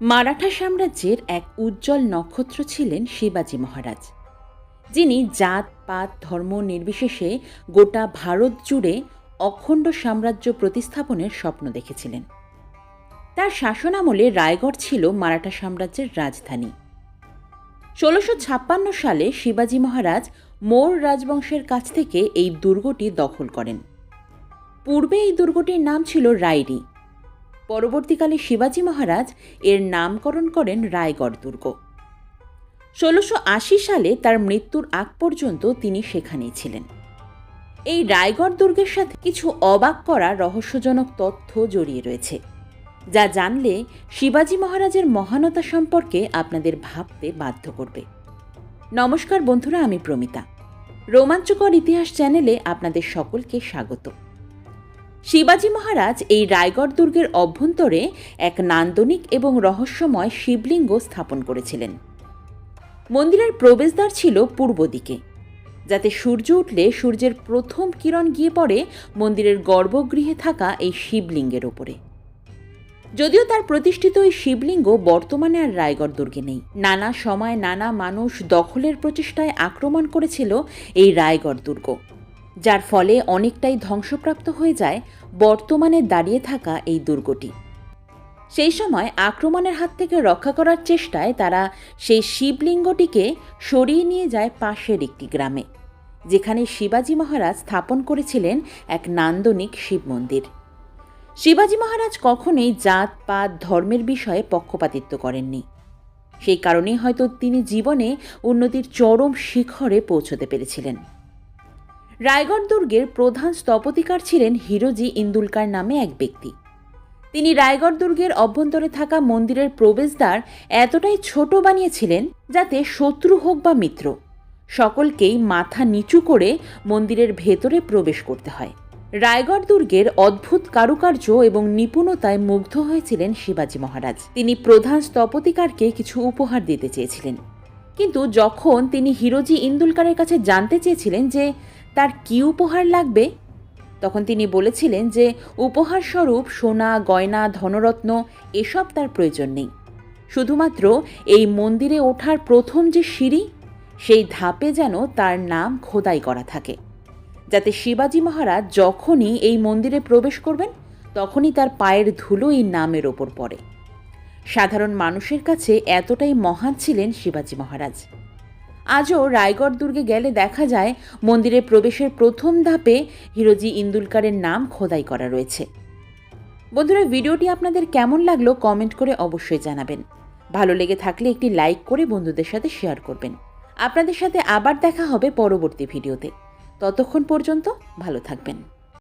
মারাঠা সাম্রাজ্যের এক উজ্জ্বল নক্ষত্র ছিলেন শিবাজি মহারাজ। যিনি জাত, পাত, ধর্ম নির্বিশেষে গোটা ভারত জুড়ে অখণ্ড সাম্রাজ্য প্রতিস্থাপনের স্বপ্ন দেখেছিলেন। তার শাসনামলে রায়গড় ছিল মারাঠা সাম্রাজ্যের রাজধানী। ষোলোশো ছাপ্পান্ন সালে শিবাজি মহারাজ মোর রাজবংশের কাছ থেকে এই দুর্গটি দখল করেন। পূর্বে এই দুর্গটির নাম ছিল রায়রি পরবর্তীকালে শিবাজি মহারাজ এর নামকরণ করেন রায়গড় দুর্গ। ষোলোশো আশি সালে তার মৃত্যুর আগ পর্যন্ত তিনি সেখানেই ছিলেন। এই রায়গড় দুর্গের সাথে কিছু অবাক করা রহস্যজনক তথ্য জড়িয়ে রয়েছে, যা জানলে শিবাজি মহারাজের মহানতা সম্পর্কে আপনাদের ভাবতে বাধ্য করবে। নমস্কার বন্ধুরা, আমি প্রমিতা। রোমাঞ্চকর ইতিহাস চ্যানেলে আপনাদের সকলকে স্বাগত। শিবাজি মহারাজ এই রায়গড় দুর্গের অভ্যন্তরে এক নান্দনিক এবং রহস্যময় শিবলিঙ্গ স্থাপন করেছিলেন। মন্দিরের প্রবেশদ্বার ছিল পূর্ব দিকে, যাতে সূর্য উঠলে সূর্যের প্রথম কিরণ গিয়ে পড়ে মন্দিরের গর্ভগৃহে থাকা এই শিবলিঙ্গের ওপরে। যদিও তার প্রতিষ্ঠিত এই শিবলিঙ্গ বর্তমানে আর রায়গড় দুর্গে নেই। নানা সময় নানা মানুষ দখলের প্রচেষ্টায় আক্রমণ করেছিল এই রায়গড় দুর্গ। যার ফলে অনেকটাই ধ্বংসপ্রাপ্ত হয়ে যায় বর্তমানে দাঁড়িয়ে থাকা এই দুর্গটি। সেই সময় আক্রমণের হাত থেকে রক্ষা করার চেষ্টায় তারা সেই শিবলিঙ্গটিকে সরিয়ে নিয়ে যায় পাশের একটি গ্রামে, যেখানে শিবাজি মহারাজ স্থাপন করেছিলেন এক নান্দনিক শিব মন্দির শিবাজি মহারাজ কখনোই জাত, পাত, ধর্মের বিষয়ে পক্ষপাতিত্ব করেননি। সেই কারণেই হয়তো তিনি জীবনে উন্নতির চরম শিখরে পৌঁছতে পেরেছিলেন। রায়গড় দুর্গের প্রধান স্থপতিকার ছিলেন হিরোজি ইন্দুলকার নামে এক ব্যক্তি। তিনি রায়গড় দুর্গের অভ্যন্তরে থাকা মন্দিরের প্রবেশদ্বার এতটাই ছোট বানিয়েছিলেন যাতে শত্রু হোক বা মিত্র, সকলকেই মাথা নিচু করে মন্দিরের ভেতরে প্রবেশ করতে হয়। রায়গড় দুর্গের অদ্ভুত কারুকার্য এবং নিপুণতায় মুগ্ধ হয়েছিলেন শিবাজি মহারাজ। তিনি প্রধান স্থপতিকারকে কিছু উপহার দিতে চেয়েছিলেন। কিন্তু যখন তিনি হিরোজি ইন্দুলকারের কাছে জানতে চেয়েছিলেন যে তার কী উপহার লাগবে? তখন তিনি বলেছিলেন যে উপহার স্বরূপ সোনা, গয়না, ধনরত্ন, এসব তার প্রয়োজন নেই। শুধুমাত্র এই মন্দিরে ওঠার প্রথম যে সিঁড়ি, সেই ধাপে যেন তার নাম খোদাই করা থাকে। যাতে শিবাজি মহারাজ যখনই এই মন্দিরে প্রবেশ করবেন, তখনই তার পায়ের ধুলো এই নামের ওপর পড়ে। সাধারণ মানুষের কাছে এতটাই মহান ছিলেন শিবাজি মহারাজ। আজও রায়গড় দুর্গে গেলে দেখা যায় মন্দিরের প্রবেশের প্রথম ধাপে হিরোজি ইন্দুলকারের নাম খোদাই করা রয়েছে। বন্ধুরা, ভিডিওটি আপনাদের কেমন লাগল কমেন্ট করে অবশ্যই জানাবেন। ভালো লেগে থাকলে একটি লাইক করে বন্ধুদের সাথে শেয়ার করবেন। আপনাদের সাথে আবার দেখা হবে পরবর্তী ভিডিওতে। ততক্ষণ পর্যন্ত ভালো থাকবেন।